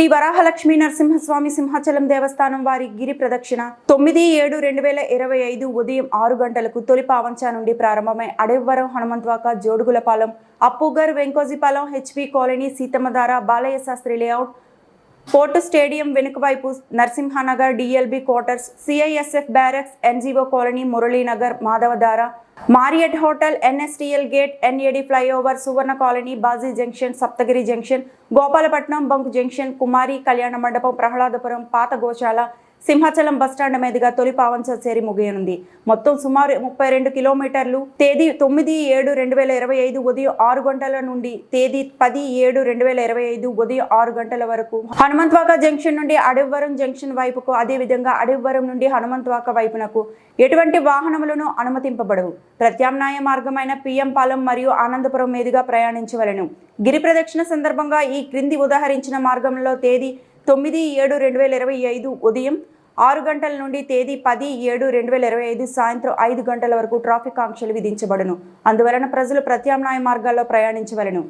శ్రీ వరాహలక్ష్మీ నరసింహస్వామి సింహాచలం దేవస్థానం వారి గిరి ప్రదక్షిణ తొమ్మిది ఏడు రెండు వేల ఇరవై ఐదు ఉదయం ఆరు గంటలకు తొలి పావంచ నుండి ప్రారంభమై Adavivaram Hanumanthavaka Jodugullapalem Appughar Venkojipalem HP colony Seethammadhara Balayya Sastri layout port stadium వెనుక వైపు Narasimhanagar DLB quarters CISF barracks NGO colony Muralinagar Madhavadhara Marriott hotel NSTL gate NAD flyover Suvarna colony Baji junction Saptagiri junction Gopalapatnam bunk junction Kumari Kalyana Mandapam Prahladapuram పాత గోశాల Simhachalam bus stand మీదుగా తొలి పావంచ చేరి ముగియనుంది. మొత్తం సుమారు ముప్పై రెండు కిలోమీటర్లు. తేదీ తొమ్మిది ఏడు రెండు వేల ఇరవై ఐదు ఉదయం ఆరు గంటల నుండి తేదీ పది ఏడు రెండు వేల ఇరవై ఐదు ఉదయం ఆరు గంటల వరకు. హనుమంత్వాక జంక్షన్ నుండి అడవివరం జంక్షన్ వైపుకు అదేవిధంగా అడవివరం నుండి హనుమంత్వాక వైపునకు ఎటువంటి వాహనములను అనుమతింపబడవు. ప్రత్యామ్నాయ మార్గమైన పిఎం పాలెం మరియు ఆనందపురం మీదుగా ప్రయాణించవలను. గిరి ప్రదక్షిణ సందర్భంగా ఈ క్రింది ఉదాహరించిన మార్గంలో తేదీ తొమ్మిది ఏడు రెండు వేల ఇరవై ఐదు ఉదయం ఆరు గంటల నుండి తేదీ పది ఏడు రెండు వేల ఇరవై ఐదు సాయంత్రం ఐదు గంటల వరకు ట్రాఫిక్ ఆంక్షలు విధించబడును. అందువలన ప్రజలు ప్రత్యామ్నాయ మార్గాల్లో ప్రయాణించవలను.